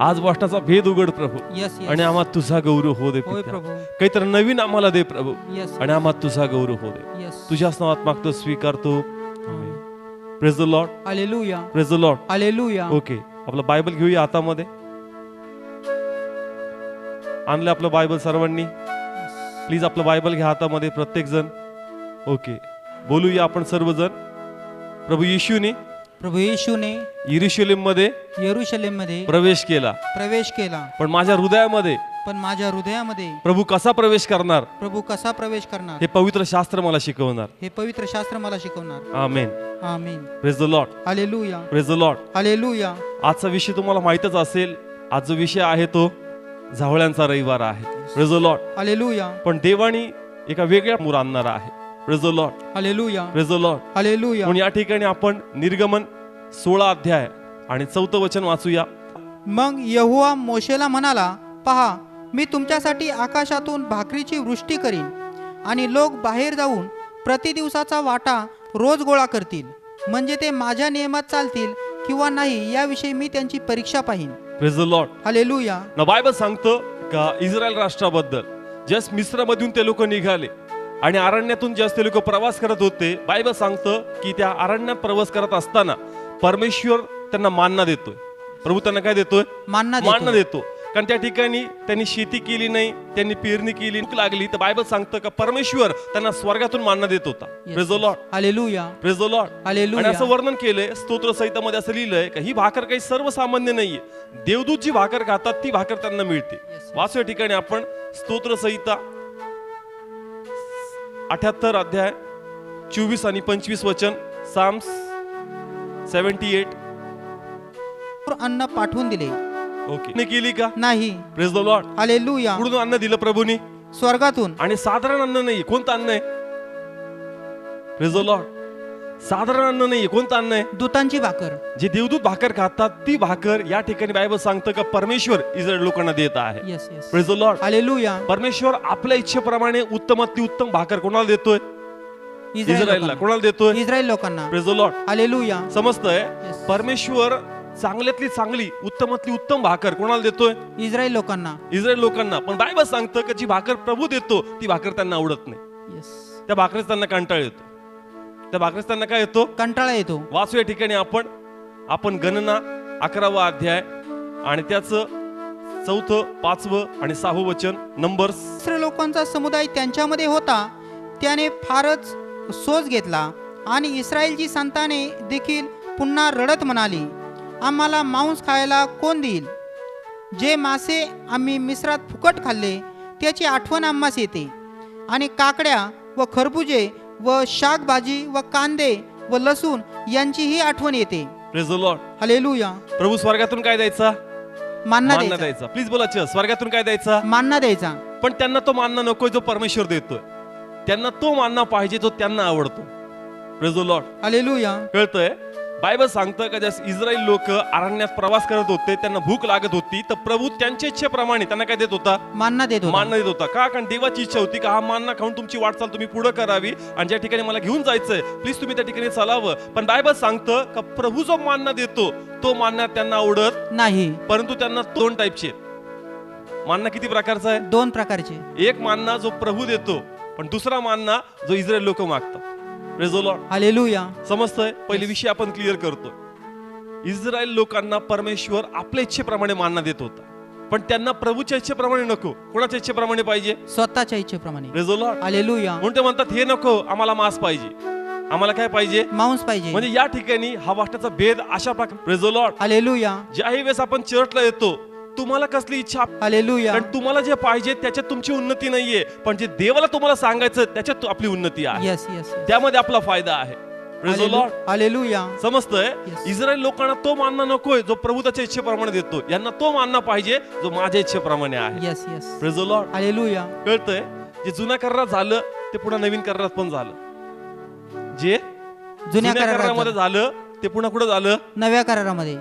आज वाष्टाचा भेद उघड प्रभू. आणि आम्हाला तुझा गौरव हो दे काहीतरी नवीन आम्हाला दे प्रभू. आणि आम्हाला तुझा गौरव हो दे. तुझ्याच नावात मागतो स्वीकारतो. Praise the lord hallelujah praise the lord hallelujah okay आपलं बायबल घेऊया हातामध्ये आणलं आपलं बायबल सर्वांनी? प्लीज आपलं बायबल घ्या हातामध्ये प्रत्येक जण ओके बोलूया आपण सर्वजण. प्रभू येशूने प्रभू येशूने इरिशलेममध्ये येरुशलेममध्ये प्रवेश केला. प्रवेश केला. पण माझ्या हृदयामध्ये पण माझ्या हृदयामध्ये प्रभू कसा प्रवेश करणार? प्रभू कसा प्रवेश करणार? हे पवित्र शास्त्र मला शिकवणार. हे पवित्र शास्त्र मला शिकवणार. आमेन आमीन praise the lord hallelujah praise the lord hallelujah आजचा विषय तुम्हाला माहितच असेल आज जो विषय आहे तो झावळ्यांचा रविवार आहे. प्रेज द लॉर्ड हालेलुया पण देवानी एका वेगळ्या मूर आणणार आहे. म्हणून या ठिकाणी आपण निर्गमन सोळा अध्याय आणि चौथं वचन वाचूया. मग यहुवा मोशेला म्हणाला पहा मी तुमच्यासाठी आकाशातून भाकरीची वृष्टी करीन आणि लोक बाहेर जाऊन प्रतिदिवसाचा वाटा रोज गोळा करतील. म्हणजे ते माझ्या नियमात चालतील किंवा नाही याविषयी मी त्यांची परीक्षा पाहीन. बायबल सांगतं का इस्रायल राष्ट्राबद्दल? जस्ट मिस्रामधून ते लोक निघाले आणि अरण्यातून ते लोक प्रवास करत होते. बायबल सांगतं की त्या अरण्यात प्रवास करत असताना परमेश्वर त्यांना मानना देतोय. प्रभू त्यांना काय देतोय? मानना मानना देतो कारण त्या ठिकाणी त्यांनी शेती केली नाही त्यांनी पेरणी केली लागली. तर बायबल सांगतं का परमेश्वर त्यांना स्वर्गातून मानना देत होता. आणि असं वर्णन केलंय स्तोत्र संहितामध्ये असं लिहिलंय की ही भाकर काही सर्वसामान्य नाहीये. देवदूत जी भाकर खातात ती भाकर त्यांना मिळते. वाचू या ठिकाणी आपण स्तोत्र संहिता अठ्याहत्तर अध्याय चोवीस आणि पंचवीस वचन साम्स सेव्हन्टी एट. अन्न पाठवून दिले. ओके. ने केली का? नाही. प्रेज द लॉर्ड हालेलुया कुठून अन्न दिलं प्रभूनी? स्वर्गातून. आणि साधारण अन्न नाही कोणतं अन्न आहे? प्रेज द लॉर्ड साधारण अन्न नाही कोणतं अन्न आहे दूतांची भाकर. जे देवदूत भाकर खातात ती भाकर या ठिकाणी बायबल सांगतं का परमेश्वर इस्रायल लोकांना देत आहे. येस येस हालेलुया परमेश्वर आपल्या इच्छेप्रमाणे उत्तम उत्तम भाकर कोणाला देतोय? इस्रायल इस्रायलला. कोणाला देतोय? इस्रायल लोकांना. प्रेज द लॉर्ड हालेलुया समजतंय? Yes. परमेश्वर चांगल्यातली चांगली उत्तमातली उत्तम भाकर कोणाला देतोय? इस्रायल लोकांना. इस्रायल लोकांना. पण बायबल सांगतं की जी भाकर प्रभू देतो ती भाकर त्यांना आवडत नाही. येस त्या भाकरीच त्यांना कंटाळ येतो. त्या भाकरीच त्यांना काय येतो? कंटाळा येतो. वाचू या ठिकाणी आपण. आपण गणना अकरावा अध्याय आणि त्याचं चौथं पाचवं आणि सहावं वचन नंबर्स इस्रायल लोकांचा समुदाय त्यांच्यामध्ये होता. त्याने फारच सोच घेतला आणि इस्रायलची संताने देखील पुन्हा रडत म्हणाली आम्हाला मांस खायला कोण देईल? जे मासे आम्ही मिश्रात फुकट खाल्ले त्याची आठवण आम्हास येते. आणि काकड्या व खरबुजे व शाकभाजी व कांदे व लसूण यांचीही आठवण येते. प्रेज द लॉर्ड हलेलुया प्रभू स्वर्गातून काय द्यायचा? मानना मानना द्यायचा. द्यायचा. प्लीज बोलायचं स्वर्गातून काय द्यायचा? मानना द्यायचा. पण त्यांना तो मानना नकोय जो परमेश्वर देतोय. त्यांना तो मानना पाहिजे जो त्यांना आवडतो. प्रेज द लॉर्ड हलेलुया कळतंय? बायबल सांगतं का जस इस्रायल लोक अरण्यात प्रवास करत होते त्यांना भूक लागत होती तर प्रभू त्यांच्या इच्छेप्रमाणे त्यांना काय देत होता? मानना देत होता. मानना देत होता. का? कारण देवाची इच्छा होती का हा मानना खाऊन तुमची वाटचाल तुम्ही पुढे करावी आणि ज्या ठिकाणी मला घेऊन जायचंय प्लीज तुम्ही त्या ठिकाणी चालावं. पण बायबल सांगतं का प्रभू जो मानना देतो तो मानना त्यांना आवडत नाही. परंतु त्यांना दोन टाईपचे. मानना किती प्रकारचा आहे? दोन प्रकारचे. एक मानना जो प्रभू देतो पण दुसरा मानना जो इस्रायल लोक मागतात. हालेलुया समजतंय? पहिले विषय आपण क्लिअर करतो. इस्रायल लोकांना परमेश्वर आपल्या इच्छेप्रमाणे मानना देत होता. पण त्यांना प्रभूच्या इच्छेप्रमाणे नको. कोणाच्या इच्छेप्रमाणे पाहिजे? स्वतःच्या इच्छेप्रमाणे. हालेलुया म्हणून ते म्हणतात हे नको आम्हाला मांस पाहिजे. आम्हाला काय पाहिजे? मांस पाहिजे. म्हणजे या ठिकाणी हा वाष्ट्याचा भेद अशा प्रकारे. हालेलुया ज्याही वेळेस आपण चर्चला येतो तुम्हाला कसली इच्छा? हालेलुया कारण तुम्हाला जे पाहिजे त्याच्यात तुमची उन्नती नाहीये. पण जे देवाला तुम्हाला सांगायचं त्याच्यात आपली उन्नती आहे. येस येस त्यामध्ये आपला फायदा आहे. Praise the Lord. हालेलुया समजतंय? Yes. इस्रायल लोकांना तो मानना नकोय जो प्रभू त्याच्या इच्छेप्रमाणे देतो. यांना तो मानना पाहिजे जो माझ्या इच्छेप्रमाणे आहे. Yes yes Praise the Lord. Hallelujah कळतंय? जे जुन्या करारात झालं ते पुन्हा नवीन करारात पण झालं. जे जुन्या करारामध्ये झालं ते पुन्हा कुठं झालं? नव्या करारामध्ये.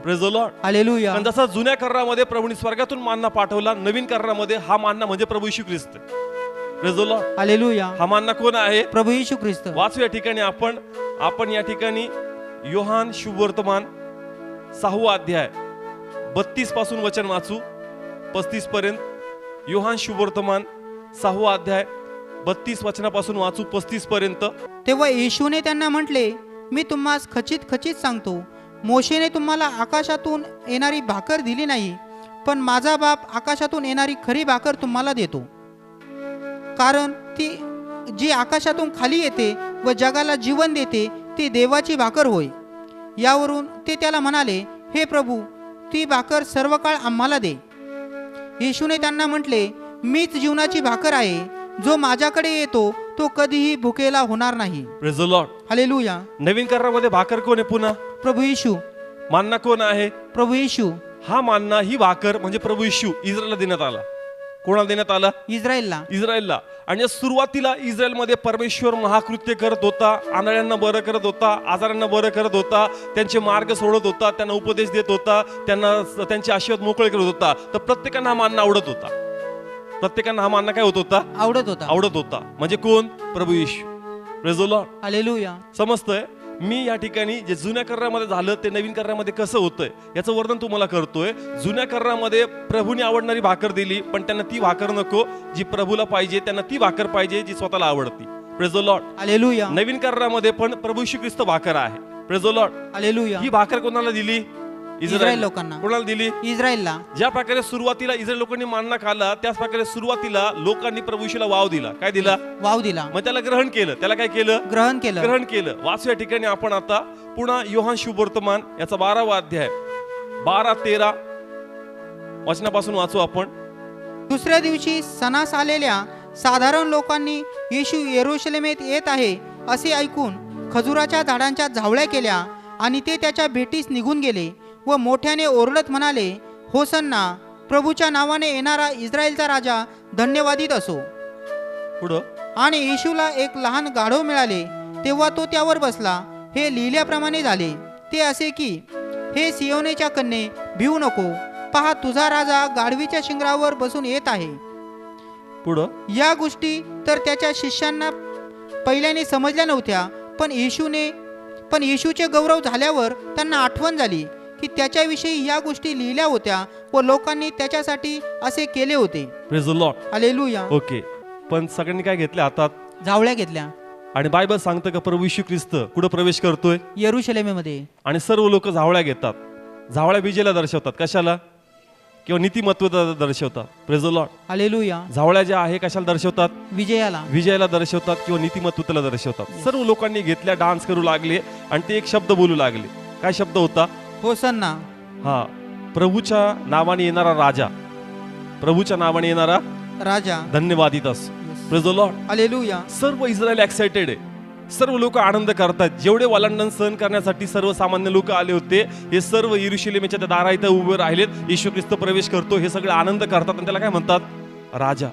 जसा जुन्या करारामध्ये प्रभूने स्वर्गातून मानना पाठवला नवीन करारामध्ये हा मानना म्हणजे प्रभू यीशू ख्रिस्त. हालेलुया हा मानना कोण आहे? प्रभू येशू ख्रिस्त. वाचू या ठिकाणी आपण. आपण या ठिकाणी योहान शुभवर्तमान सहावा अध्याय. बत्तीसपासून वचन वाचू. पस्तीस पर्यंत. योहान शुभवर्तमान सहावा अध्याय. बत्तीस वचनापासून वाचू. पस्तीस पर्यंत. तेव्हा येशूने त्यांना म्हटले मी तुम्हास खचित खचित सांगतो मोशेने तुम्हाला आकाशातून येणारी भाकर दिली नाही पण माझा बाप आकाशातून येणारी खरी भाकर तुम्हाला देतो. कारण ती जी आकाशातून खाली येते व जगाला जीवन देते ती देवाची भाकर होय. यावरून ते त्याला म्हणाले हे प्रभू ती भाकर सर्व काळ आम्हाला दे. येशूने त्यांना म्हटले मीच जीवनाची भाकर आहे जो माझ्याकडे येतो तो कधीही भुकेला होणार नाही. Praise the Lord. हालेलुया नवीन करारामध्ये भाकर कोण आहे पुन्हा? प्रभू येशू. मान्ना कोण आहे? प्रभू येशू. हा मान्ना ही भाकर म्हणजे प्रभू इशू इस्रायलला देण्यात आला. कोणाला देण्यात आला? इस्रायलला. इस्रायलला. आणि या सुरुवातीला इस्रायलमध्ये परमेश्वर महाकृत्य करत होता आंधळ्यांना बरं करत होता आजारांना बरं करत होता त्यांचे मार्ग सोडत होता त्यांना उपदेश देत होता त्यांना त्यांचे आशीर्वाद मोकळे करत होता. तर प्रत्येकांना हा मानणं आवडत होता. प्रत्येकांना हा मानणं काय होत होता? आवडत होता. आवडत होता. म्हणजे कोण? प्रभू येशू. हालेलुया समजतंय? मी या ठिकाणी जे जुन्या करारामध्ये झालं ते नवीन करारामध्ये कसं होतंय? याचं वर्णन तुम्हाला करतोय. जुन्या करारामध्ये प्रभूने आवडणारी भाकर दिली पण त्यांना ती भाकर नको जी प्रभूला पाहिजे. त्यांना ती भाकर पाहिजे जी स्वतःला आवडती. प्रेझो लॉट हालेलुया नवीन करारामध्ये पण प्रभू श्री ख्रिस्त भाकर आहे. प्रेझो लॉट हालेलुया ही भाकर कोणाला दिली? इस्रायल लोकांना. कोणाला दिली? इस्रायलला. ज्या प्रकारे सुरुवातीला इस्रायल लोकांनी मानना खाल्ला त्याच प्रकारे सुरुवातीला लोकांनी प्रभूशीला वाव दिला. काय दिला? वाव दिला. मग त्याला ग्रहण केलं. त्याला काय केलं? ग्रहण केलं. ग्रहण केलं. वाचू या ठिकाणी आपण आता पुन्हा योहान शुभवर्तमान याचा बारावा अध्याय. बारा तेरा. वचनापासून वाचू आपण. दुसऱ्या दिवशी सणास आलेल्या साधारण लोकांनी येशू येरुशलेमेत येत आहे असे ऐकून खजुराच्या झाडांच्या झावळ्या केल्या आणि ते त्याच्या भेटीस निघून गेले. व मोठ्याने ओरडत म्हणाले होसन्ना प्रभूच्या नावाने येणारा इस्रायलचा राजा धन्यवादित असो. पुढं? आणि येशूला एक लहान गाढव मिळाले तेव्हा तो त्यावर बसला. हे लिहिल्याप्रमाणे झाले. ते असे की हे सियोनेच्या कन्ये भिवू नको. पहा तुझा राजा गाढवीच्या शिंगरावर बसून येत आहे. पुढं? या गोष्टी तर त्याच्या शिष्यांना पहिल्याने समजल्या नव्हत्या पण येशूने पण येशूचे गौरव झाल्यावर त्यांना आठवण झाली. की त्याच्याविषयी या गोष्टी लिहिल्या होत्या व लोकांनी त्याच्यासाठी असे केले होते. ओके पण सगळ्यांनी काय घेतले हातात? झावळ्या घेतल्या. आणि बायबल सांगतं का प्रभू यीशू ख्रिस्त कुठं प्रवेश करतोय? येरुशलेमेमध्ये. आणि सर्व लोक झावळ्या घेतात. झावळ्या विजेला दर्शवतात. कशाला? किंवा नीतिमत्वता दर्शवतात. प्रेझ लॉट हालेलुया झावळ्या ज्या आहे कशाला दर्शवतात? विजयाला. विजयाला दर्शवतात किंवा नीतिमत्वतेला दर्शवतात. सर्व लोकांनी घेतल्या डान्स करू लागले आणि ते एक शब्द बोलू लागले. काय शब्द होता? होसन्ना. हा प्रभूच्या नावाने येणारा राजा. प्रभूच्या नावाने येणारा राजा. Lord. हालेलुया सर्व इस्रायल एक्साइटेड आहे. सर्व लोक आनंद करतात. जेवढे वालांडन सहन करण्यासाठी सर्वसामान्य लोक आले होते हे सर्व इरुशिलेमेच्या त्या दारा इथं उभे राहिलेत. येशू ख्रिस्त प्रवेश करतो हे सगळे आनंद करतात. आणि त्याला काय म्हणतात? राजा.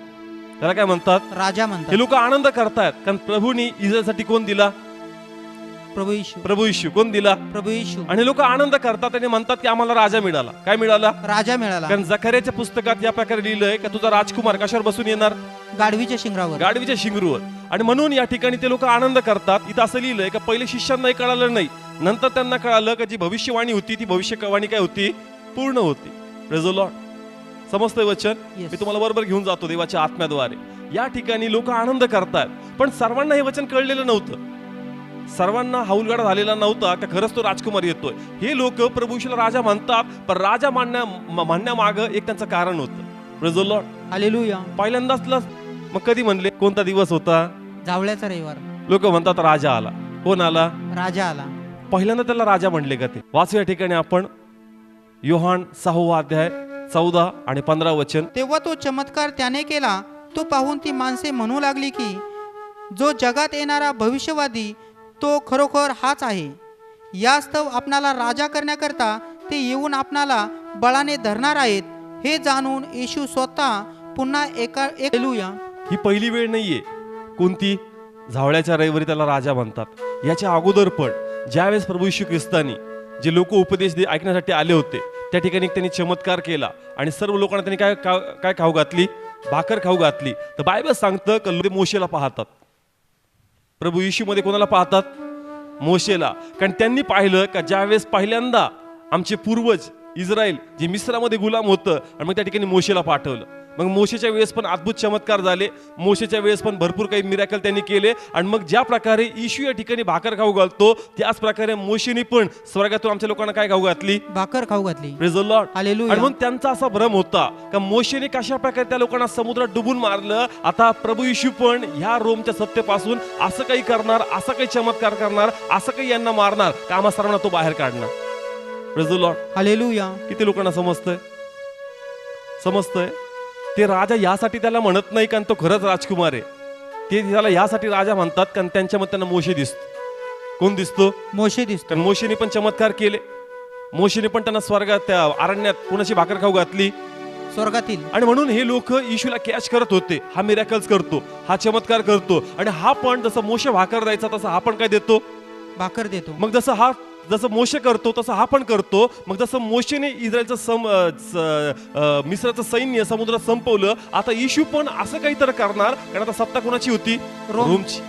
त्याला काय म्हणतात? राजा हे म्हणतात लोक आनंद करतायत. कारण प्रभूनी इस्रायलसाठी कोण दिला? प्रभू येशू. प्रभू येशू. कोण दिला? प्रभू येशू. आणि लोक आनंद करतात आणि म्हणतात की आम्हाला राजा मिळाला. काय मिळाला? राजा मिळाला. कारण जखऱ्याच्या पुस्तकात या प्रकारे लिहिलंय का तुझा राजकुमार कशावर बसून येणार? गाढवीच्या शिंगरावर. गाडवीच्या शिंगरूवर. आणि म्हणून या ठिकाणी ते लोक आनंद करतात. इथं असं लिहिलंय का पहिले शिष्यांनाही कळालं नाही. नंतर त्यांना कळालं का जी भविष्यवाणी होती ती भविष्यवाणी काय होती? पूर्ण होती. Lord. समजतंय वचन. मी तुम्हाला बरोबर घेऊन जातो देवाच्या आत्म्याद्वारे. या ठिकाणी लोक आनंद करतात. पण सर्वांना हे वचन कळलेलं नव्हतं. सर्वांना हाऊलगाडा झालेला नव्हता का खरंच तो राजकुमार येतोय. हे लोक प्रभूशीला राजा म्हणतात पण राजा मानण्या म्हणण्यामागं एक त्यांचं कारण होतं. पहिल्यांदाच मग कधी म्हणले कोणता दिवस होता? जावळ्याचा रविवार. लोक म्हणतात राजा आला. कोण आला? राजा आला. पहिल्यांदा त्याला राजा म्हणले का ते? वाचू या ठिकाणी आपण. योहान सहावा अध्याय चौदा आणि पंधरा वचन. तेव्हा तो चमत्कार त्याने केला. तो पाहून ती माणसे म्हणू लागली की जो जगात येणारा भविष्यवादी तो खरोखर हाच आहे. यास्तव आपणाला राजा करण्याकरता ते येऊन आपणाला बळाने धरणार आहेत हे जाणून येशू स्वतः पुन्हा एका एक लुया ही पहिली वेळ नाहीये. कोणती? झावळ्याच्या रविवारी त्याला राजा म्हणतात. याच्या अगोदर पण ज्यावेळेस प्रभू यशू ख्रिस्तानी जे लोक उपदेश दे ऐकण्यासाठी आले होते त्या ठिकाणी त्यांनी चमत्कार केला आणि सर्व लोकांना त्यांनी काय काय काय खाऊ घातली? भाकर खाऊ घातली. तर बायबल सांगतं का मोशेला पाहतात. प्रभू येशूमध्ये कोणाला पाहतात? मोशेला. कारण त्यांनी पाहिलं का ज्यावेळेस पहिल्यांदा आमचे पूर्वज इस्रायल जे मिस्रामध्ये गुलाम होतं आणि मग त्या ठिकाणी मोशेला पाठवलं. मग मोशेच्या वेळेस पण अद्भुत चमत्कार झाले. मोशेच्या वेळेस पण भरपूर काही मिरॅकल त्यांनी केले. आणि मग ज्या प्रकारे इशू या ठिकाणी भाकर खाऊ घालतो त्याच प्रकारे मोशेने पण स्वर्गातून आमच्या लोकांना काय खाऊ घातली? भाकर खाऊ घातली. आणि म्हणून त्यांचा असा भ्रम होता का मोशेने कशा प्रकारे त्या लोकांना समुद्रात डुबून मारलं? आता प्रभू येशू पण ह्या रोमच्या सत्तेपासून असं काही करणार असं काही चमत्कार करणार असं काही यांना मारणार का आम्हा सर्वांना तो बाहेर काढणार. किती लोकांना समजतंय? समजतंय? ते राजा यासाठी त्याला म्हणत नाही कारण तो खरंच राजकुमार आहे. ते त्याला यासाठी राजा म्हणतात कारण त्यांच्यामध्ये त्यांना मोशे दिसतो. कोण दिसतो? मोशे दिसतो. कारण मोशेने पण चमत्कार केले. मोशेने पण त्यांना स्वर्गात त्या अरण्यात कोणाची भाकर खाऊ घातली? स्वर्गातील. आणि म्हणून हे लोक येशूला कॅच करत होते. हा मिरॅकल्स करतो. हा चमत्कार करतो. आणि हा पण जसं मोशे भाकर द्यायचा तसा हा पण काय देतो? भाकर देतो. मग जसं हा जसं मोशे करतो तसं हा पण करतो. मग जसं मोशेने इस्रायलचं सम मिस्राचं सैन्य समुद्रात संपवलं आता येशू पण असं काहीतरी करणार कारण आता सत्ता कोणाची होती? रोम. रोमची.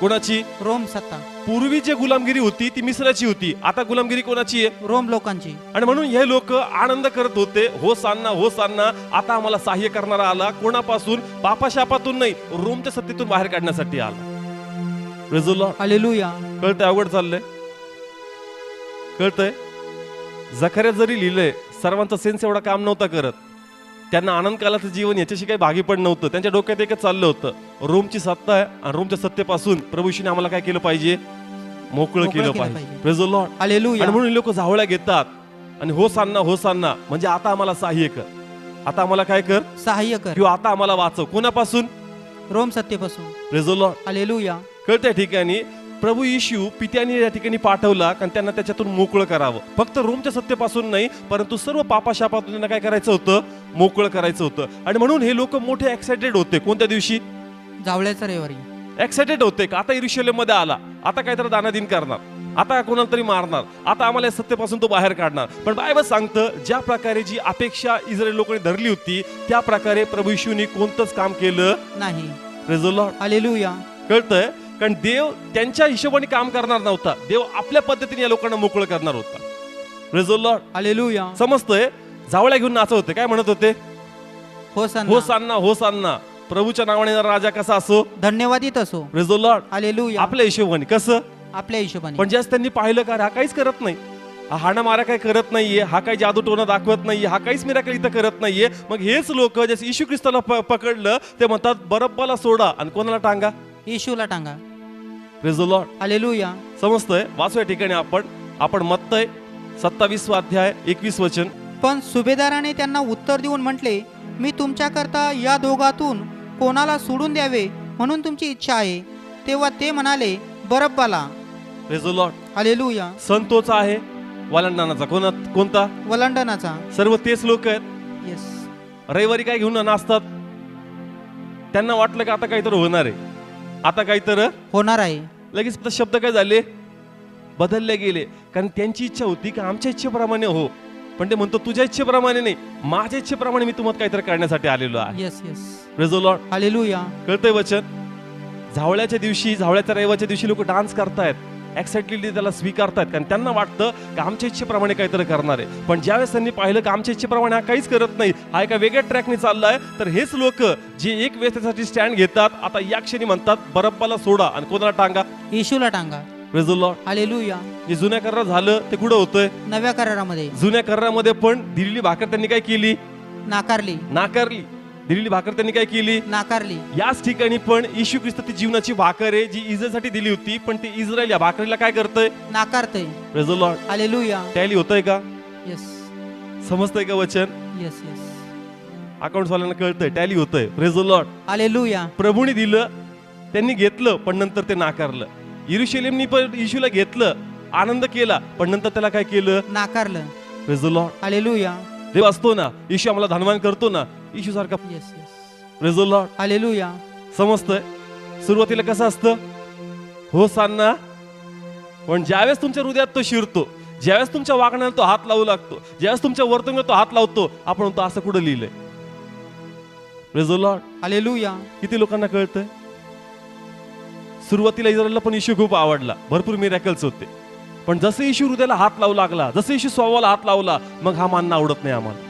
कोणाची? रोम सत्ता. पूर्वी जे गुलामगिरी होती ती मिस्राची होती. आता गुलामगिरी कोणाची आहे? रोम लोकांची. आणि म्हणून हे लोक आनंद करत होते हो सांना हो सांना आता आम्हाला सहाय्य करणारा आला कोणापासून? पापाशापातून नाही रोमच्या सत्तेतून बाहेर काढण्यासाठी आला. कळतंय अवघड चाललंय? कळतंय? जखऱ्यात जरी लिहिलंय सर्वांचा सेन्स एवढा काम नव्हता करत. त्यांना आनंद कालाचं जीवन याच्याशी काही भागी पण नव्हतं. त्यांच्या डोक्यात एकच चाललं होतं. रोमची सत्ता आहे आणि रोमच्या सत्तेपासून प्रभूशीने आम्हाला काय केलं पाहिजे? मोकळं केलं पाहिजे. आणि म्हणून लोक जावळ्या घेतात. आणि हो सांना हो सांना म्हणजे आता आम्हाला सहाय्य कर. आता आम्हाला काय कर? सहाय्य कर. किंवा आता आम्हाला वाचव. कोणापासून? रोम सत्तेपासून. रेझोलॉ हालेलुया कळत्या ठिकाणी? प्रभू येशू पित्याने या ठिकाणी पाठवला कारण त्यांना त्याच्यातून मोकळं करावं. फक्त रोमच्या सत्तेपासून नाही परंतु सर्व पापाशापातून त्यांना काय करायचं होतं? मोकळं करायचं होतं. आणि म्हणून हे लोक मोठे एक्साइटेड होते. कोणत्या दिवशी? जावळ्याचा रविवारी. एक्साइटेड होते का? आता इरुशलेममध्ये आला. आता काहीतरी दानादिन करणार. आता कोणाला तरी मारणार. आता आम्हाला या सत्तेपासून तो बाहेर काढणार. पण बायबल सांगतं ज्या प्रकारे जी अपेक्षा इस्रायल लोकांनी धरली होती त्या प्रकारे प्रभू येशूने कोणतंच काम केलं नाही. कळतंय? कारण देव त्यांच्या हिशोबाने काम करणार नव्हता. देव आपल्या पद्धतीने या लोकांना मोकळं करणार होता. समजतंय? जावळ्या घेऊन नाचत होते. काय म्हणत होते? हो हो सांना हो सांना प्रभूच्या नावाने राजा कसा असो? धन्यवादित असो. रेझोलॉ हालेलुया आपल्या हिशोबाने. कसं? आपल्या हिशोबाने. पण ज्यास त्यांनी पाहिलं का हा काहीच करत नाही. हा हाणा मारा काही करत नाहीये. हा काही जादू टोना दाखवत नाहीये. हा काहीच मिराकल इथं करत नाहीये. मग हेच लोक जसे येशू ख्रिस्ताला पकडलं ते म्हणतात बरब्बाला सोडा आणि कोणाला टांगा? येशूला टांगा. समजतंय? वाचू या ठिकाणी आपण. आपण मत्तय सत्तावीस अध्याय एकवीस वचन. पण सुभेदाराने त्यांना उत्तर देऊन म्हटले मी तुमच्याकरता या दोघातून कोणाला सोडून द्यावे म्हणून तुमची इच्छा आहे. तेव्हा ते म्हणाले बरब्बाला. रेझोलॉट हालेलुया सण तोच आहे. वालंडानाचा. कोणा कोणता? वलंडनाचा. सर्व तेच लोक आहेत. येस रविवारी काय घेऊन नाचतात? त्यांना वाटलं की आता काहीतरी होणार आहे. आता काहीतरी होणार आहे. लगेच शब्द काय झाले? बदलले गेले. कारण त्यांची इच्छा होती की आमच्या इच्छेप्रमाणे हो. पण ते म्हणतो तुझ्या इच्छेप्रमाणे नाही माझ्या इच्छेप्रमाणे मी तुम्हाला काहीतरी करण्यासाठी आलेलो आहे. येस येस रेझोलॉट हालेलुया कळतंय वचन? झावळ्याच्या दिवशी झावळ्याच्या रविवारच्या दिवशी लोक डान्स करतायत. एक्साइटली त्याला स्वीकारतायत. कारण त्यांना वाटतं की आमच्या इच्छेप्रमाणे काहीतरी करणार आहे. पण ज्यावेळेस त्यांनी पाहिलं की आमच्या इच्छेप्रमाणे हा काहीच करत नाही हा एका वेगळ्या ट्रॅकने चाललाय तर हेच लोक जे एक वेळेस त्यासाठी स्टँड घेतात आता या क्षणी म्हणतात बरप्पाला सोडा आणि कोणाला टांगा? येशूला टांगा. हालेलुया जे जुन्या करार झालं ते कुठं होतंय? नव्या करारामध्ये. जुन्या करारामध्ये पण दिलेली भाकर त्यांनी काय केली? नाकारली. नाकारली. दिलेली भाकर त्यांनी काय केली? नाकारली. याच ठिकाणी पण येशू ख्रिस्त ती जीवनाची भाकर आहे जी इस्रायलसाठी दिली होती पण ती इस्रायल या भाकरीला काय करतंय? नाकारतय. हालेलुया टॅली होतंय का? येस समजतंय का वचन? येस येस अकाउंट वाल्यांना कळतंय टॅली होतंय. रेझोलॉट हालेलुया प्रभूने दिलं त्यांनी घेतलं पण नंतर ते नाकारलं. इरुशलेमनी पण येशूला घेतलं आनंद केला पण नंतर त्याला काय केलं? नाकारलं. रेझोलॉट हालेलुया देव असतो ना येशू आम्हाला धनवान करतो ना येशू सारखा येस येस रेझोलॉट हालेलुया समजतंय? सुरुवातीला कसं असतं? हो सांना पण ज्यावेळेस तुमच्या हृदयात तो शिरतो ज्यावेळेस तुमच्या वागण्याला तो हात लावू लागतो ज्यावेळेस तुमच्या वर्तनाला तो हात लावतो आपण म्हणतो असं कुठं लिहिलंय? रेझोलॉट हालेलुया किती लोकांना कळतंय? सुरुवातीला इस्रायलला पण इश्यू खूप आवडला. भरपूर मिरॅकल्स होते. पण जसं येशू हृदयाला हात लावू लागला जसं येशू स्वभावाला हात लावला मग हा मानणं आवडत नाही आम्हाला.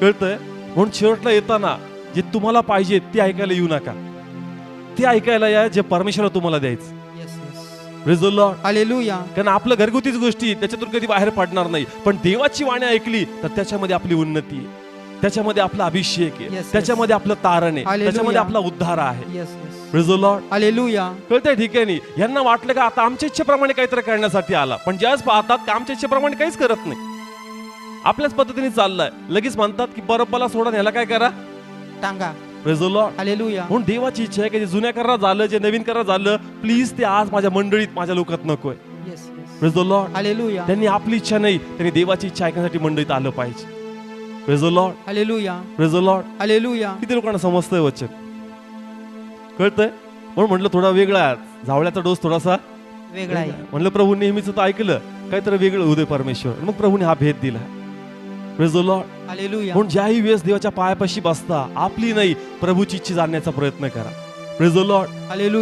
कळतंय? म्हणून शेवटला येताना जे तुम्हाला पाहिजे ते ऐकायला येऊ नका. ते ऐकायला या जे परमेश्वरा तुम्हाला द्यायचं. कारण आपलं घरगुतीच गोष्टी त्याच्यातून कधी बाहेर पडणार नाही. पण देवाची वाणी ऐकली तर त्याच्यामध्ये आपली उन्नती आहे. त्याच्यामध्ये आपला अभिषेक आहे. त्याच्यामध्ये आपलं तारण आहे. त्याच्यामध्ये आपला उद्धार आहे. कळतंय ठीक आहे नाही यांना वाटलं का आता आमच्या इच्छेप्रमाणे काहीतरी करण्यासाठी आला. पण ज्यावेळेस पाहतात आमच्या इच्छेप्रमाणे काहीच करत नाही. आपल्याच पद्धतीने चाललाय. लगेच म्हणतात की बरोबरला सोडा ह्याला काय करा? टांगा. म्हणून देवाची इच्छा आहे की जे जुन्या करा झालं जे नवीन करा झालं प्लीज ते आज माझ्या मंडळीत माझ्या लोकात नकोय. त्यांनी आपली इच्छा नाही त्यांनी देवाची इच्छा ऐकण्यासाठी मंडळीत आलं पाहिजे. किती लोकांना समजतंय वचन? कळतंय? म्हणून म्हटलं थोडा वेगळा आहे. झावळ्याचा डोस थोडासा वेगळा आहे. म्हणलं प्रभू नेहमीच तर ऐकलं काहीतरी वेगळं उदय परमेश्वर. मग प्रभूने हा भेद दिला. म्हणून ज्याही वेळेस देवाच्या पायापाशी बसता आपली नाही प्रभूची इच्छा जाणण्याचा प्रयत्न करा.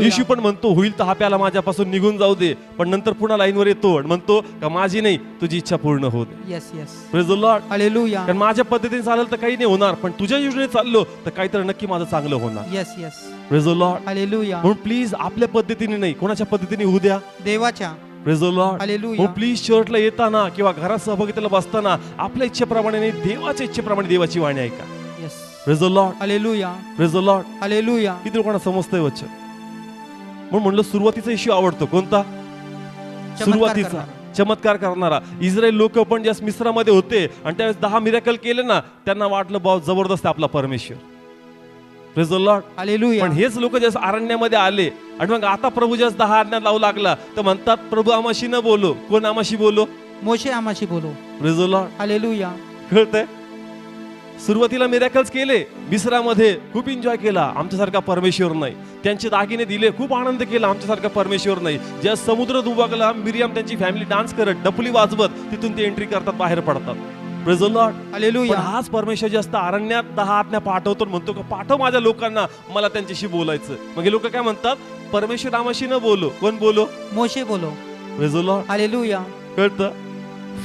येशू पण म्हणतो होईल तर हा प्याला माझ्यापासून निघून जाऊ दे पण नंतर पुन्हा लाईनवर येतो. आणि म्हणतो का माझी नाही तुझी इच्छा पूर्ण. हालेलुया कारण माझ्या पद्धतीने चालेल तर काही नाही होणार पण तुझ्या योजनेत चाललो तर काहीतरी नक्की माझं चांगलं होणार. येस येस म्हणून प्लीज आपल्या पद्धतीने नाही कोणाच्या पद्धतीने होऊ द्या? देवाच्या. प्लीज शर्टला येताना किंवा घरात सहभागिताला बसताना आपल्या इच्छेप्रमाणे नाही देवाच्या इच्छेप्रमाणे देवाची वाणी ऐका. किती लोकांना समजतंय वचन. म्हणून म्हणलं सुरुवातीचा इश्यू आवडतो. कोणता? सुरुवातीचा. चमत्कार करणारा. इस्रायल लोक पण ज्या मिश्रामध्ये होते आणि त्यावेळेस दहा मिरॅकल केले ना त्यांना वाटलं बाव जबरदस्त आपला परमेश्वर. पण हेच लोक जस अरण्यामध्ये आले आणि मग आता प्रभू जस दहा आज्ञा लावू लागला तर म्हणतात प्रभू आमाशी न बोलो. कोण आमाशी बोलो? मोशे आमाशी बोलो. Lord. हालेलुया कळतंय? सुरुवातीला मिरॅकल्स केले मिस्रामध्ये खूप एन्जॉय केला आमच्यासारखा परमेश्वर नाही. त्यांचे दागिने दिले खूप आनंद केला आमच्यासारखा परमेश्वर नाही. ज्या समुद्र दुभागला मिरियम त्यांची फॅमिली डान्स करत डपली वाजवत तिथून ते एंट्री करतात बाहेर पडतात. हाच परमेश्वर जास्त अरण्यात दहा आज्ञा पाठवतो म्हणतो का पाठव माझ्या लोकांना मला त्यांच्याशी बोलायचं. मग हे लोक काय म्हणतात? परमेश्वर आमाशी न बोलो. कोण बोलो? मोशे बोलो. Lord. हालेलुया कळतं?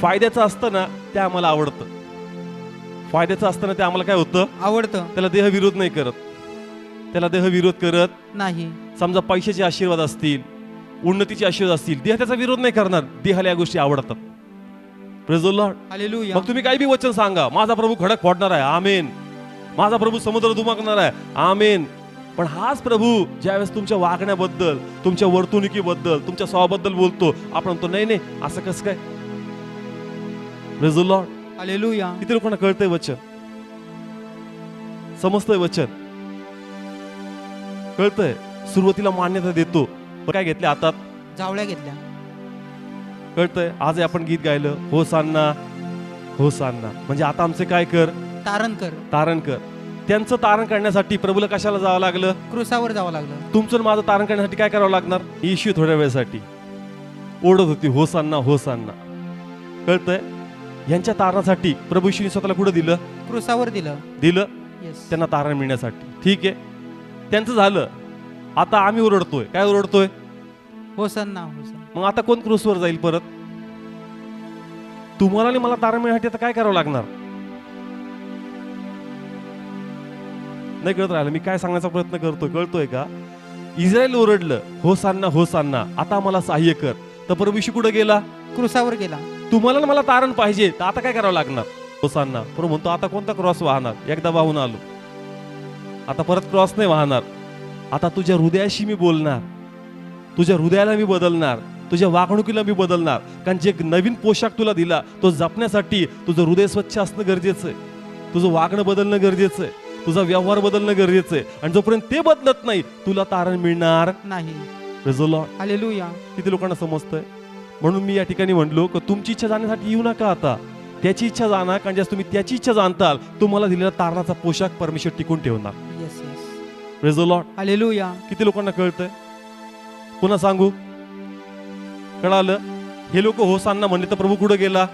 फायद्याचं असतं ना ते आम्हाला आवडतं. फायद्याचं असतं ना ते आम्हाला काय होतं? आवडतं. त्याला देह विरोध नाही करत. त्याला देह विरोध करत नाही. समजा पैशाचे आशीर्वाद असतील उन्नतीचे आशीर्वाद असतील देह त्याचा विरोध नाही करणार. देहाला या गोष्टी आवडतात. हालेलुया मग तुम्ही काही बी वचन सांगा. माझा प्रभू खडक फोडणार आहे. आमेन. माझा प्रभू समुद्र दुमाकणार आहे. आमेन. पण हाच प्रभू ज्यावेळेस तुमच्या वागण्याबद्दल तुमच्या वर्तणुकीबद्दल तुमच्या स्वभावाबद्दल बोलतो आपण म्हणतो नाही नाही असं कसं काय? किती लोकांना कळतंय वचन? समजतंय वचन? कळतंय? सुरुवातीला मान्यता देतो काय घेतले हातात? जावळ्या घेतल्या. कळतंय? आज आपण गीत गायलं हो सांना हो सांना म्हणजे आता आमचे काय कर? तारण कर. तारण कर. त्यांचं तारण करण्यासाठी प्रभूला कशाला जावं लागलं? क्रुसावर जावं लागलं. तुमचं आणि माझं तारण करण्यासाठी काय करावं लागणार? इश्यू थोड्या वेळेसाठी. ओढत होती हो सांना हो सांना कळतंय? यांच्या तारणासाठी प्रभू येशूने स्वतःला कुठं दिलं? क्रुसावर दिलं. दिलं? येस त्यांना तारण मिळण्यासाठी. ठीक आहे. त्यांचं झालं. आता आम्ही ओरडतोय. काय ओरडतोय? होसन ना होसन. मग आता कोण क्रूसवर जाईल परत? तुम्हाला आणि मला तारण मिळण्यासाठी आता काय करावं लागणार? नाही कळत राहिलं. मी काय सांगण्याचा प्रयत्न करतोय कळतोय का? इस्रायल ओरडलं हो सांना हो सांना आता मला सहाय्य कर. तर प्रभूशी कुठं गेला? क्रुसावर गेला. तुम्हाला मला तारण पाहिजे तर आता काय करावं लागणार? हो सांना प्रभू म्हणतो आता कोणता क्रॉस वाहणार? एकदा वाहून आलो. आता परत क्रॉस नाही वाहणार. आता तुझ्या हृदयाशी मी बोलणार. तुझ्या हृदयाला मी बदलणार. तुझ्या वागणुकीला मी बदलणार. कारण जे नवीन पोशाख तुला दिला तो जपण्यासाठी तुझं हृदय स्वच्छ असणं गरजेचं आहे. तुझं वागणं बदलणं गरजेचं आहे. तुझा व्यवहार बदलणं गरजेचं आहे. आणि जोपर्यंत ते बदलत नाही तुला तारण मिळणार नाही. किती लोकांना समजतंय? म्हणून मी या ठिकाणी म्हणलो की तुमची इच्छा जाण्यासाठी येऊ नका आता. त्याची इच्छा जाणार कारण ज्यास तुम्ही त्याची इच्छा जाणताल तुम्हाला दिलेला तारणाचा पोशाख परमेश्वर टिकून ठेवणार. The Lord. हालेलुया किती लोकांना कळतंय? पुन्हा सांगू? कळालं? हे लोक होसांना म्हणले तर प्रभू कुठं गेला?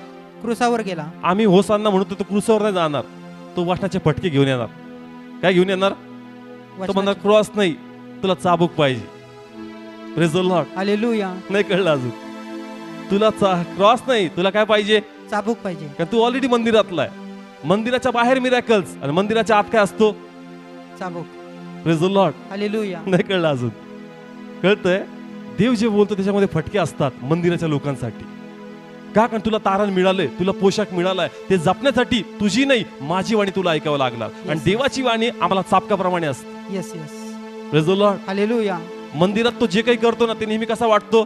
क्रुसावर गेला. आम्ही होसांना म्हणतो तो क्रुसावर नाही जाणार. तो वाटण्याचे फटके घेऊन येणार. काय घेऊन येणार? तो म्हणणार क्रॉस नाही तुला चाबूक पाहिजे. लॉर्ड हालेलुया नाही कळलं अजून. तुला क्रॉस नाही तुला काय पाहिजे? चाबूक पाहिजे. कारण तू ऑलरेडी मंदिरातला आहे. मंदिराच्या बाहेर मिरॅकल्स आणि मंदिराच्या आत काय असतो? चाबूक. लॉर्ड हालेलुया नाही कळलं अजून. कळतंय? देव जे बोलतो त्याच्यामध्ये फटके असतात मंदिराच्या लोकांसाठी. का? कारण तुला तारण मिळालंय तुला पोशाख मिळालाय. ते जपण्यासाठी तुझी नाही माझी वाणी तुला ऐकावं लागणार. आणि. देवाची वाणी आम्हाला चापकाप्रमाणे असते. Yes yes. हालेलुया मंदिरात तो जे काही करतो ना ते नेहमी कसा वाटतो?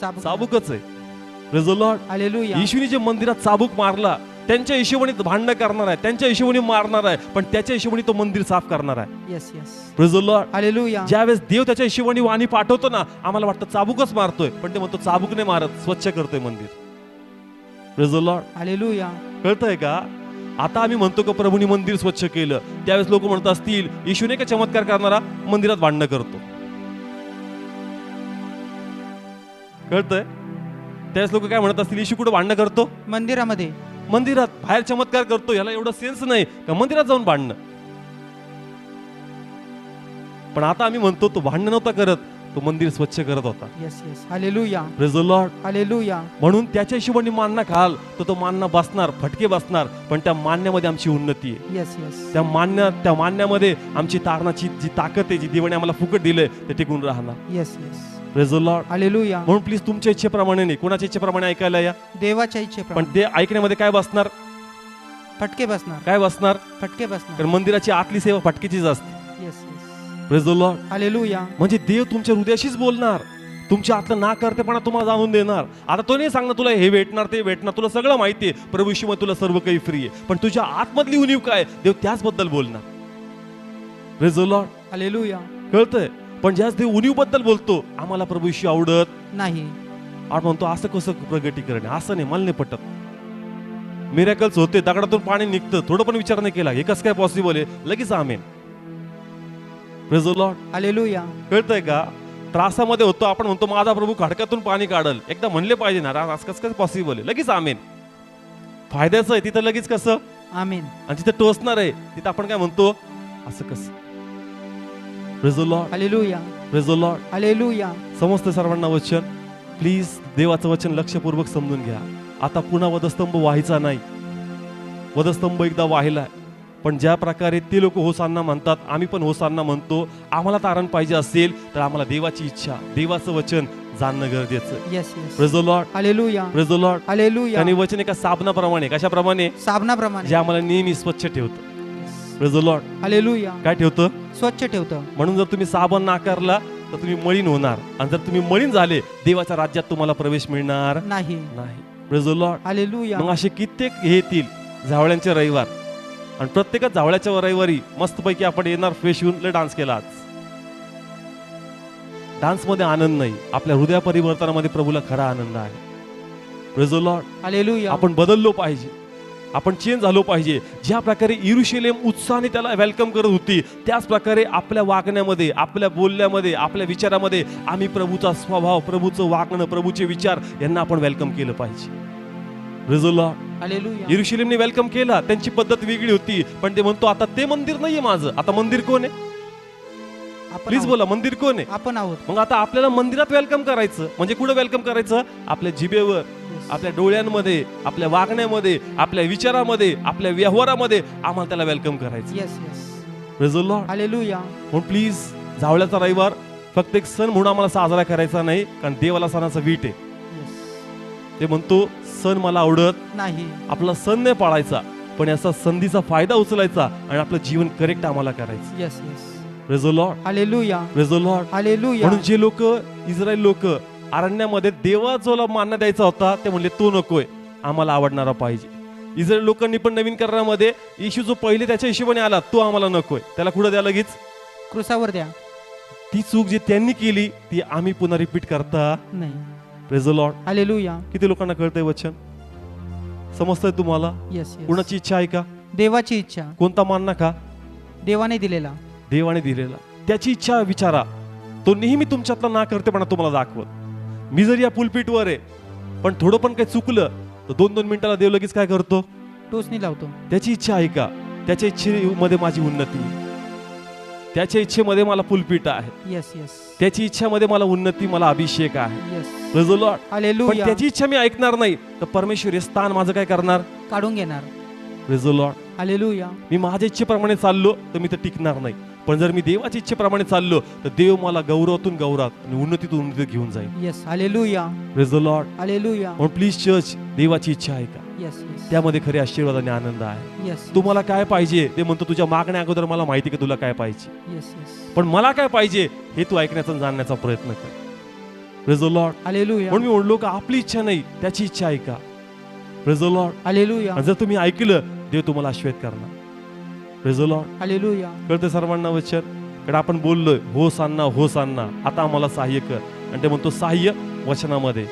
चाबूक. चाबूकच आहे. येशूने जे मंदिरात चाबूक मारला त्यांच्या हिशोबाने भांडणं करणार आहे त्यांच्या हिशोबाने मारणार आहे पण त्याच्या हिशोबाने तो मंदिर साफ करणार आहे. येस येस ज्यावेळेस देव त्याच्या हिशोबाने वाणी पाठवतो ना आम्हाला वाटतं चाबूकच मारतोय पण ते म्हणतो चाबूक नाही मारत स्वच्छ करतोय मंदिर. कळतंय का? आता आम्ही म्हणतो का प्रभूनी मंदिर स्वच्छ केलं. त्यावेळेस लोक म्हणत असतील येशूने का चमत्कार करणारा? मंदिरात भांडणं करतो. कळतंय? त्यावेळेस लोक काय म्हणत असतील येशू कुठं भांडणं करतो? मंदिरामध्ये. मंदिरात बाहेर चमत्कार करतो याला एवढं सेन्स नाही का मंदिरात जाऊन भांडणं. पण आता आम्ही म्हणतो तो भांडणं नव्हता करत. तो मंदिर स्वच्छ करत होता. Yes yes hallelujah Praise the Lord. Hallelujah म्हणून त्याच्या हिशोबाने मानना खाल तर तो मानना बसणार फटके बसणार पण त्या मान्यामध्ये आमची उन्नती आहे. येस येस त्या मान्य त्या मान्यामध्ये आमची तारणाची जी ताकद आहे जी देवाने आम्हाला फुकट दिलंय ते टिकून राहणार. Yes yes Praise the Lord. Hallelujah म्हणून प्लीज तुमच्या इच्छेप्रमाणे नाही कोणाच्या इच्छेप्रमाणे ऐकायला या? देवाच्या पण इच्छेप्रमाणे ते ऐकण्यामध्ये काय बसणार? फटके बसणार. काय बसणार? फटके बसणार. कारण मंदिराची आतली सेवा फटकेचीच असते. हालेलुया म्हणजे देव तुमच्या हृदयाशीच बोलणार. तुमच्या आतलं ना करतेपणा तुम्हाला जाणून देणार. आता तो नाही सांगणार तुला हे भेटणार ते भेटणार. तुला सगळं माहिती आहे. प्रभू येशूमध्ये तुला सर्व काही फ्री आहे. पण तुझ्या आतमधली उणीव काय देव त्याच बद्दल बोलणार the Lord. हालेलुया कळतंय? पण ज्याच देव उणीवबद्दल बोलतो आम्हाला प्रभू येशू आवडत नाही. आपण म्हणतो असं कसं प्रगटीकरण आहे? असं नाही मला नाही पटत. मिरॅकल्स होते दगडातून पाणी निघतं. थोडं पण विचार नाही केला. हे कसं काय पॉसिबल आहे? लगेच आमेन. हालेलुया कळतंय का? त्रासामध्ये होतो आपण म्हणतो माझा प्रभू खडकातून पाणी काढल. एकदा म्हणले पाहिजे ना असं कसं कसं पॉसिबल आहे? लगेच आमेन. फायद्याचं आहे तिथं लगेच कसं? आमीन. आणि जिथं टोचणार आहे तिथं आपण काय म्हणतो? असं कसं? समजतं सर्वांना वचन. प्लीज देवाचं वचन लक्षपूर्वक समजून घ्या. आता पुन्हा वधस्तंभ व्हायचा नाही. वधस्तंभ एकदा वाहिलाय. पण ज्या प्रकारे ते लोक होसांना म्हणतात आम्ही पण होसांना म्हणतो आम्हाला तारण पाहिजे असेल तर आम्हाला देवाची इच्छा देवाचं वचन जाणणं गरजेचं. आणि वचन एका साबणाप्रमाणे कशाप्रमाणे? साबणाप्रमाणे. जे आम्हाला नेहमी स्वच्छ ठेवतं. काय ठेवतं? स्वच्छ ठेवतं. म्हणून जर तुम्ही साबण नाकारला तर तुम्ही मळीन होणार. आणि जर तुम्ही मळीन झाले देवाच्या राज्यात तुम्हाला प्रवेश मिळणार नाही. नाही. मग असे कित्येक हे येतील. झावळ्यांचे रविवार. आणि प्रत्येकच झावळ्याच्या रविवारी मस्तपैकी आपण येणार फ्रेश येऊन डान्स केला आज. डान्समध्ये आनंद नाही. आपल्या हृदय परिवर्तनामध्ये प्रभूला खरा आनंद आहे. आपण बदललो पाहिजे. आपण चेंज झालो पाहिजे. ज्या प्रकारे इरुशलेम उत्साहाने त्याला वेलकम करत होती त्याच प्रकारे आपल्या वागण्यामध्ये आपल्या बोलण्यामध्ये आपल्या विचारामध्ये आम्ही प्रभूचा स्वभाव प्रभूचं वागणं प्रभूचे विचार यांना आपण वेलकम केलं पाहिजे. इरुशलेमने वेलकम केला. त्यांची पद्धत वेगळी होती. पण ते म्हणतो आता ते मंदिर नाहीये माझं. आता मंदिर कोण आहे? प्लीज. बोला मंदिर कोण आहे? आपण आहोत. मग आता आपल्याला मंदिरात वेलकम करायचं. म्हणजे कुठं वेलकम करायचं? आपल्या जिभेवर आपल्या डोळ्यांमध्ये आपल्या वागण्यामध्ये आपल्या विचारामध्ये आपल्या व्यवहारामध्ये आम्हाला त्याला वेलकम करायचं. प्लीज जावळ्याचा रविवार. फक्त एक सण म्हणून आम्हाला साजरा करायचा नाही कारण देवाला सणाचा वीट आहे. ते म्हणतो सण मला आवडत नाही. आपला सण नाही पाळायचा पण याचा संधीचा फायदा उचलायचा आणि आपलं जीवन करेक्ट आम्हाला करायचं. येस येस म्हणून जे लोक इस्रायल लोक अरण्यामध्ये देवा जो मान्य द्यायचा होता ते म्हणले तो नकोय आम्हाला आवडणारा पाहिजे. इस्रायल लोकांनी पण नवीन करारामध्ये येशू जो पहिले त्याच्या हिशोबाने आला तो आम्हाला नकोय. त्याला कुठं द्या लगेच? क्रुसावर द्या. ती चूक जी त्यांनी केली ती आम्ही पुन्हा रिपीट करता? नाही. हालेलुया किती लोकांना कळतंय वचन? समजतंय तुम्हाला? कुणाची इच्छा आहे का? देवाची इच्छा. कोणता मानना का देवाने दिलेला. देवाने दिलेला. त्याची इच्छा विचारा. तो नेहमी तुमच्यातला ना करतेपणा तुम्हाला दाखवत. मी जर या पुलपीटवर आहे पण थोडं पण काही चुकलं तर दोन दोन मिनिटाला देव लगेच काय करतो? टोचणी लावतो. त्याची इच्छा आहे का? त्याच्या इच्छेमध्ये माझी उन्नती. त्याच्या इच्छेमध्ये मला पुलपीठ आहे. येस येस त्याची इच्छामध्ये मला उन्नती मला अभिषेक आहे. येस. पण त्याची इच्छा मी ऐकणार नाही. तर परमेश्वर हे स्थान माझं काय करणार? काढून घेणार. Lord. हालेलुया मी माझ्या इच्छेप्रमाणे चाललो तर मी तर टिकणार नाही. पण जर मी देवाच्या इच्छेप्रमाणे चाललो तर देव मला गौरवातून गौरवात आणि उन्नतीतून उन्नतीत घेऊन जाईल. Yes hallelujah Lord. हालेलुया म्हणून प्लीज चर्च देवाची इच्छा आहे का येस येस त्यामध्ये खरे आशीर्वाद आणि आनंद आहे. तुम्हाला काय पाहिजे ते म्हणतो तुझ्या मागण्या अगोदर मला माहिती की तुला काय पाहिजे? पण मला काय पाहिजे हे तू ऐकण्याचा जाणण्याचा प्रयत्न कर. म्हणून मी म्हणलो का आपली इच्छा नाही त्याची इच्छा ऐका. जर तुम्ही ऐकलं देव तुम्हाला आश्वेत करणार. कळतं सर्वांना वचन? कारण आपण बोललोय हो सांना हो सांना आता आम्हाला सहाय्य कर. आणि ते म्हणतो सहाय्य वचनामध्ये.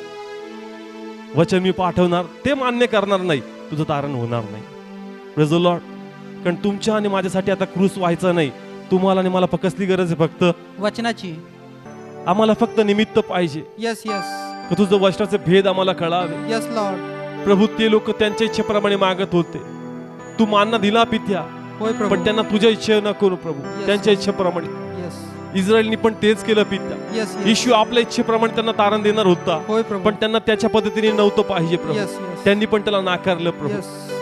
वचन मी पाठवणार ते मान्य करणार नाही तुझं तारण होणार नाही. Lord. कारण तुमच्या आणि माझ्यासाठी आता क्रूस व्हायचा नाही. तुम्हाला आणि मला फकसली गरज आहे फक्त? वचनाची. आम्हाला फक्त निमित्त पाहिजे. येस येस तुझं वचनाचे भेद आम्हाला कळावे? येस लॉर्ड प्रभू ते लोक त्यांच्या इच्छेप्रमाणे मागत होते. तू मानना दिला पित्या. पण त्यांना तुझ्या इच्छे न करू प्रभू. त्यांच्या इच्छेप्रमाणे. इस्रायलनी पण तेच केलं पित्या येशू आपल्या इच्छेप्रमाणे त्यांना तारण देणार होता. पण त्यांना त्याच्या पद्धतीने नव्हतं पाहिजे प्रभू. त्यांनी पण त्याला नाकारलं प्रभू.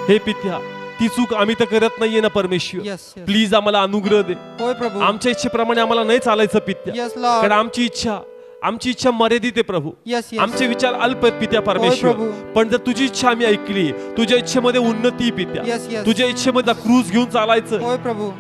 हे पित्या ती चूक आम्ही तर करत नाहीये ना परमेश्वर. प्लीज आम्हाला अनुग्रह दे. प्रभू. आमच्या इच्छेप्रमाणे आम्हाला नाही चालायचं पित्या कारण आमची इच्छा आमची इच्छा मर्यादित आहे प्रभू. आमचे विचार अल्प आहेत पित्या परमेश्वर. पण जर तुझी इच्छा आम्ही ऐकली तुझ्या इच्छेमध्ये उन्नती पित्या तुझ्या इच्छेमध्ये क्रूज घेऊन चालायचं. प्रभू.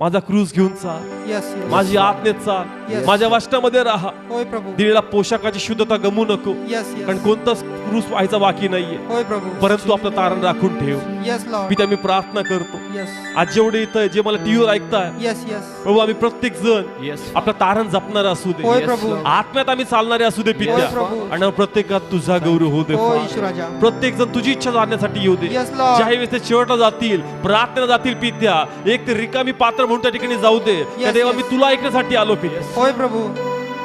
माझा क्रूज घेऊन चाल येस माझी आत्मेत चाल Yes. माझ्या वाष्टामध्ये राहा. होय प्रभू. दिलेला पोशाखाची शुद्धता गमू नको. येस कारण येस कोणताच क्रूस व्हायचा बाकी नाहीये. होय प्रभू. परंतु आपलं तारण राखून ठेव. येस लॉर्ड मी प्रार्थना करतो. आज जेवढे इथं जे मला टीव्हीवर ऐकताय येस येस प्रभू आम्ही प्रत्येक जण Yes. आपलं तारण जपणार असू दे. होय Yes, प्रभू. Lord. आत्म्यात आम्ही चालणारे असू दे पित्या. प्रभू. आणि प्रत्येकात तुझा गौरव होऊ दे हो. ईश्वराजा प्रत्येक जण तुझी इच्छा जाणण्यासाठी येऊ दे. ज्याही वेळेस ते शेवटला जातील प्रार्थना जातील पित्या. एक ते रिकामी पात्र म्हणून त्या ठिकाणी जाऊ दे. त्या देवा मी yes. तुला ऐकण्यासाठी आलो पित्या. होय प्रभू.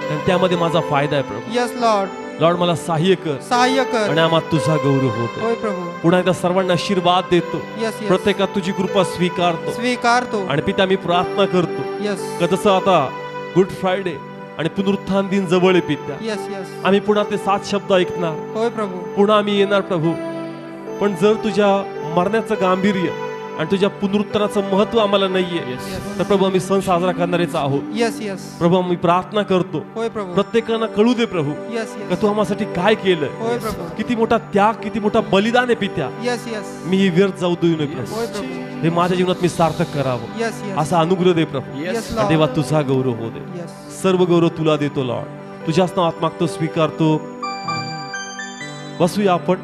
आणि त्यामध्ये माझा फायदा आहे प्रभू. येस लॉर्ड लॉर्ड मला सहाय्य कर. सहाय्य कर. आणि आम्हाला तुझा गौरव होतो प्रभू. पुन्हा एकदा सर्वांना आशीर्वाद देतो. प्रत्येकात तुझी कृपा स्वीकारतो. स्वीकारतो. आणि पिता मी प्रार्थना करतो. जसं आता गुड फ्रायडे आणि पुनरुत्थान दिन जवळ आहे पित्या. आम्ही पुन्हा ते सात शब्द ऐकणार. होय प्रभू. पुन्हा आम्ही येणार प्रभू. पण जर तुझ्या मरण्याचं गांभीर्य आणि तुझ्या पुनरुत्थानाचं महत्त्व आम्हाला नाहीये. तर प्रभू आम्ही सण साजरा करणारेच आहोत. येस येस प्रभू आम्ही प्रार्थना करतो. प्रत्येकानं कळू दे प्रभू का तू आम्हासाठी काय प्रभू. किती मोठा त्याग किती मोठा बलिदान आहे पित्या. मी ही व्यर्थ जाऊ देऊ नये प्रभू. हे माझ्या जीवनात मी सार्थक करावं. असा अनुग्रह दे प्रभू. देवा तुझा गौरव हो दे. सर्व गौरव तुला देतो लॉर्ड तुझ्याच नावात मागतो स्वीकारतो. बसूया आपण.